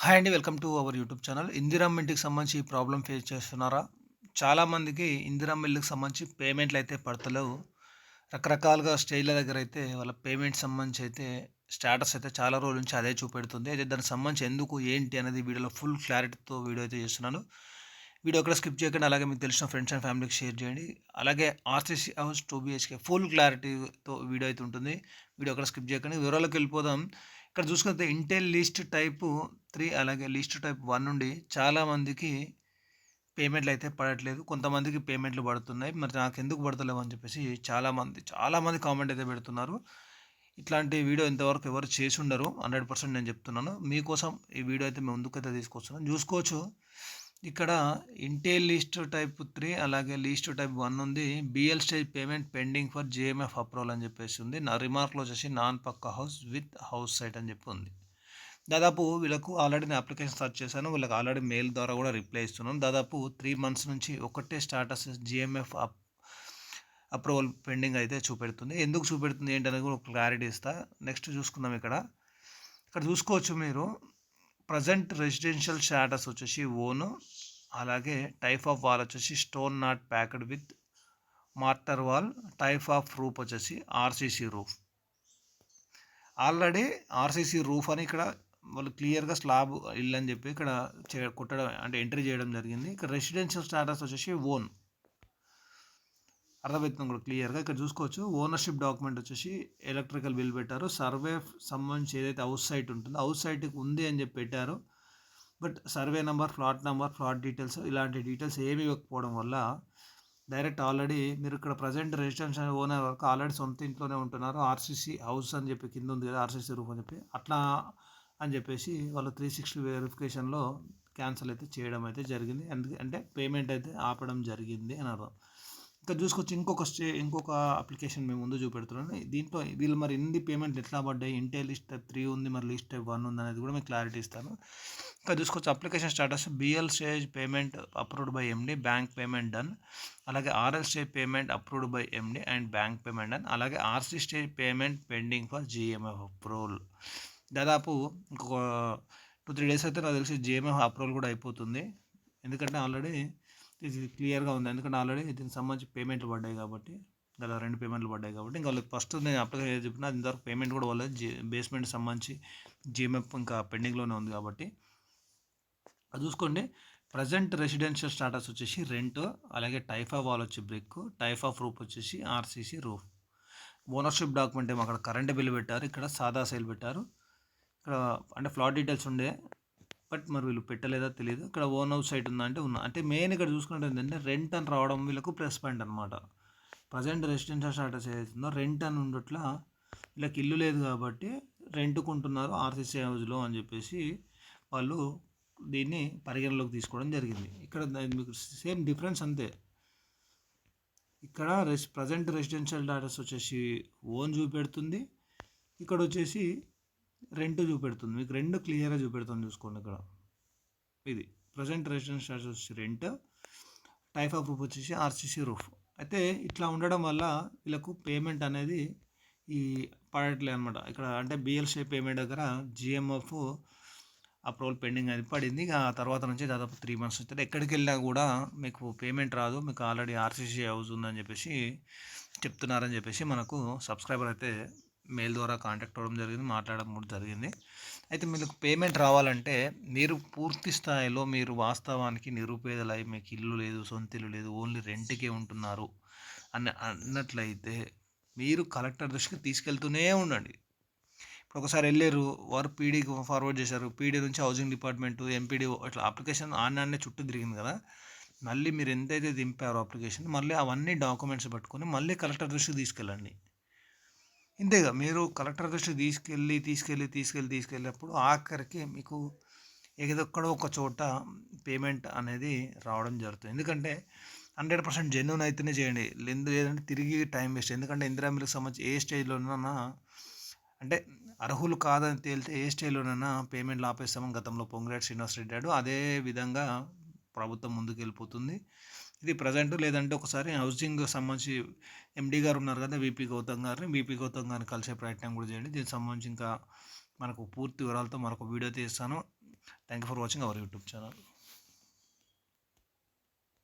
Hi అండి welcome to our YouTube channel. Indiramma ఇంటికి సంబంధించి ప్రాబ్లం ఫేస్ చేస్తున్నారా? చాలామందికి ఇందిరమ్మ ఇల్లుకి సంబంధించి పేమెంట్లు అయితే పడతలేవు. రకరకాలుగా స్టేజ్ల దగ్గర అయితే వాళ్ళ పేమెంట్ సంబంధించి అయితే స్టేటస్ అయితే చాలా రోజుల నుంచి అదే చూపెడుతుంది. అయితే దానికి సంబంధించి ఎందుకు ఏంటి అనేది వీడియోలో ఫుల్ క్లారిటీతో వీడియో అయితే చేస్తున్నాను. వీడియో అక్కడ స్కిప్ చేయకండి అలాగే మీకు తెలిసిన ఫ్రెండ్స్ అండ్ ఫ్యామిలీకి షేర్ చేయండి. అలాగే RCC house two BHK full క్లారిటీతో వీడియో అయితే ఉంటుంది. వీడియో అక్కడ స్కిప్ చేయకండి. వివరాలకు వెళ్ళిపోదాం. ఇక్కడ చూసుకుంటే ఇంటెల్ లిస్ట్ టైపు త్రీ అలాగే లిస్ట్ టైప్ వన్ నుండి చాలామందికి పేమెంట్లు అయితే పడట్లేదు. కొంతమందికి పేమెంట్లు పడుతున్నాయి. మరి నాకు ఎందుకు పడతలేవు అని చెప్పేసి చాలామంది చాలామంది కామెంట్ అయితే పెడుతున్నారు. ఇట్లాంటి వీడియో ఇంతవరకు ఎవరు చేసి ఉండరు. హండ్రెడ్ పర్సెంట్ నేను చెప్తున్నాను. మీకోసం ఈ వీడియో అయితే మేము ముందుకైతే తీసుకొస్తున్నాను చూసుకోవచ్చు. ఇక్కడ ఇంటెల్ లిస్ట్ టైప్ త్రీ అలాగే లిస్ట్ టైప్ వన్ ఉంది. BL stage payment pending for GMF approval అని చెప్పేసి ఉంది. నా రిమార్క్లో వచ్చేసి నాన్ పక్క హౌస్ విత్ హౌస్ సైట్ అని చెప్పి ఉంది. దాదాపు వీళ్ళకు ఆల్రెడీ నేను అప్లికేషన్ స్టార్ట్ చేశాను. వీళ్ళకి ఆల్రెడీ మెయిల్ ద్వారా కూడా రిప్లై ఇస్తున్నాను. దాదాపు త్రీ మంత్స్ నుంచి ఒకటే status GMF up approval pending అయితే చూపెడుతుంది. ఎందుకు చూపెడుతుంది ఏంటనేది కూడా క్లారిటీ ఇస్తా. నెక్స్ట్ చూసుకుందాం ఇక్కడ. ఇక్కడ చూసుకోవచ్చు మీరు. ప్రజెంట్ రెసిడెన్షియల్ స్టాటస్ వచ్చేసి ఓను. అలాగే టైప్ ఆఫ్ వాల్ వచ్చేసి stone not packed with mortar wall. Type of roof వచ్చేసి RCC roof. Already RCC roof అని ఇక్కడ వాళ్ళు క్లియర్గా స్లాబ్ ఇల్లు అని చెప్పి ఇక్కడ చే కుట్టడం అంటే ఎంట్రీ చేయడం జరిగింది. ఇక్కడ రెసిడెన్షియల్ స్టాటస్ వచ్చేసి ఓన్. అర్థమవుతుంది కూడా క్లియర్గా. ఇక్కడ చూసుకోవచ్చు ఓనర్షిప్ డాక్యుమెంట్ వచ్చేసి ఎలక్ట్రికల్ బిల్ పెట్టారు. సర్వే సంబంధించి ఏదైతే హౌస్ సైట్ ఉంటుందో హౌస్ సైట్కి ఉంది అని చెప్పి పెట్టారు. But survey number flat number flat details ఇలాంటి డీటెయిల్స్ ఏమి ఇవ్వకపోవడం వల్ల డైరెక్ట్ ఆల్రెడీ మీరు ఇక్కడ ప్రజెంట్ రెసిడెన్షియల్ ఓనర్ వరకు ఆల్రెడీ సొంత ఇంట్లోనే ఉంటున్నారు. ఆర్సీసీ హౌస్ అని చెప్పి కింద ఉంది కదా ఆర్సీసీ రూమ్ అని చెప్పి. అట్లా అని చెప్పేసి వాళ్ళు త్రీ సిక్స్టీ వెరిఫికేషన్లో క్యాన్సిల్ అయితే చేయడం అయితే జరిగింది. అంటే పేమెంట్ అయితే ఆపడం జరిగింది అని అర్థం. ఇక్కడ చూసుకొచ్చి ఇంకొక స్టే ఇంకొక అప్లికేషన్ మేము ముందు చూపెడుతున్నాను దీంట్లో వీళ్ళు మరి ఎన్ని పేమెంట్లు ఎట్లా పడ్డాయి ఇంటే లిస్ట్ త్రీ ఉంది మరి లిస్ట్ వన్ ఉంది అనేది కూడా మీకు క్లారిటీ ఇస్తాను. ఇక్కడ చూసుకోవచ్చు application status BL stage payment approved by MD bank payment done అలాగే RL stage payment approved by MD and bank payment done అలాగే RC stage payment pending for GMF approval దాదాపు ఇంకొక టూ త్రీ డేస్ అయితే నాకు తెలిసి GMF approval కూడా అయిపోతుంది. ఎందుకంటే ఆల్రెడీ ఇది క్లియర్గా ఉంది. ఎందుకంటే ఆల్రెడీ దీనికి సంబంధించి పేమెంట్లు పడ్డాయి కాబట్టి గల రెండు పేమెంట్లు పడ్డాయి కాబట్టి ఇంకా వాళ్ళకి ఫస్ట్ నేను అప్లికేషన్ చెప్పిన ఇంతవరకు పేమెంట్ కూడా వాళ్ళ జీ బేస్మెంట్ సంబంధించి జీఎంఎఫ్ ఇంకా పెండింగ్లోనే ఉంది కాబట్టి. అది చూసుకోండి. ప్రజెంట్ రెసిడెన్షియల్ స్టాటస్ వచ్చేసి రెంట్ అలాగే టైఫ్ ఆఫ్ వాల్ వచ్చి బ్రిక్ టైఫ్ ఆఫ్ రూఫ్ వచ్చేసి ఆర్సీసీ రూఫ్ ఓనర్షిప్ డాక్యుమెంట్ ఏమో అక్కడ కరెంట్ బిల్ పెట్టారు. ఇక్కడ సాదా సేల్ పెట్టారు. ఇక్కడ అంటే ఫ్లాట్ డీటెయిల్స్ ఉండే. బట్ మరి వీళ్ళు పెట్టలేదా తెలియదు ఇక్కడ ఓన్ హౌస్ సైట్ ఉందా అంటే ఉన్నా. అంటే మెయిన్ ఇక్కడ చూసుకుంటే ఏంటంటే రెంట్ అని రావడం వీళ్ళకు ప్లస్ పాయింట్ అనమాట ప్రజెంట్ రెసిడెన్షియల్ స్టాటస్ ఏదైతుందో రెంట్ అని ఉండట్లా వీళ్ళకి ఇల్లు లేదు కాబట్టి రెంట్కుంటున్నారు ఆర్సీసీ హౌస్లో అని చెప్పేసి వాళ్ళు దీన్ని పరిగణలోకి తీసుకోవడం జరిగింది. ఇక్కడ మీకు సేమ్ డిఫరెన్స్ అంతే. ఇక్కడ రెస్ ప్రజెంట్ రెసిడెన్షియల్ స్టాటస్ వచ్చేసి ఓన్ చూపెడుతుంది. ఇక్కడ వచ్చేసి రెండు చూపెడుతుంది. మీకు రెండు క్లియర్గా చూపెడుతుంది చూసుకోండి ఇక్కడ. ఇది ప్రజెంట్ రెసిడెన్స్ చార్జ్ వచ్చి రెంట్ టైప్ ఆఫ్ రూఫ్ వచ్చేసి ఆర్సీసీ రూఫ్. అయితే ఇట్లా ఉండడం వల్ల వీళ్ళకు పేమెంట్ అనేది ఈ పడట్లేదు అనమాట ఇక్కడ అంటే బిఎల్సీ పేమెంట్ దగ్గర జిఎంఎఫ్ అప్రూవల్ పెండింగ్ అది పడింది. ఆ తర్వాత నుంచి దాదాపు త్రీ మంత్స్ వచ్చింది ఎక్కడికి వెళ్ళినా కూడా మీకు పేమెంట్ రాదు. మీకు ఆల్రెడీ ఆర్సీసీ హౌస్ ఉందని చెప్పేసి చెప్తున్నారని చెప్పేసి మనకు సబ్స్క్రైబర్ అయితే మెయిల్ ద్వారా కాంటాక్ట్ అవ్వడం జరిగింది మాట్లాడడం కూడా జరిగింది. అయితే మీకు పేమెంట్ రావాలంటే మీరు పూర్తి స్థాయిలో మీరు వాస్తవానికి నిరుపేదలై మీకు ఇల్లు లేదు సొంత ఇల్లు లేదు ఓన్లీ రెంట్కే ఉంటున్నారు అని అన్నట్లయితే మీరు కలెక్టర్ దృష్టికి తీసుకెళ్తూనే ఉండండి. ఇప్పుడు ఒకసారి వెళ్ళారు వారు పీడీకి ఫార్వర్డ్ చేశారు. పీడీ నుంచి హౌసింగ్ డిపార్ట్మెంట్ ఎంపీడీ ఇట్లా అప్లికేషన్ ఆన్నే చుట్టూ తిరిగింది కదా. మళ్ళీ మీరు ఎంతైతే దింపారో అప్లికేషన్ మళ్ళీ అవన్నీ డాక్యుమెంట్స్ పట్టుకొని మళ్ళీ కలెక్టర్ దృష్టికి తీసుకెళ్ళండి. ఇంతేగా మీరు కలెక్టర్ దృష్టికి తీసుకెళ్ళి తీసుకెళ్ళి తీసుకెళ్ళి తీసుకెళ్ళినప్పుడు ఆఖరికి మీకు ఏదొక్కడో ఒక చోట పేమెంట్ అనేది రావడం జరుగుతుంది. ఎందుకంటే హండ్రెడ్ పర్సెంట్ జెన్యున్ అయితేనే చేయండి. లేదు లేదంటే తిరిగి టైం వేస్ట్. ఎందుకంటే ఇందిరా మిల్క్ సంబంధించి ఏ స్టేజ్లోనైనా అంటే అర్హులు కాదని తేలితే ఏ స్టేజ్లోనైనా పేమెంట్లు ఆపేస్తామని గతంలో పొంగిరెడ్డి శ్రీనివాస్ రెడ్డి అదే విధంగా ప్రభుత్వం ముందుకు వెళ్ళిపోతుంది ఇది ప్రజెంట్ లేదంటే ఒకసారి హౌసింగ్ సంబంధించి ఎండీ గారు ఉన్నారు కదా వీపీ గౌతమ్ గారిని వీపీ గౌతమ్ గారిని కలిసే ప్రయత్నం కూడా చేయండి. దీనికి సంబంధించి ఇంకా మనకు పూర్తి వివరాలతో మరొక వీడియో తీస్తాను. Thank you for watching our YouTube channel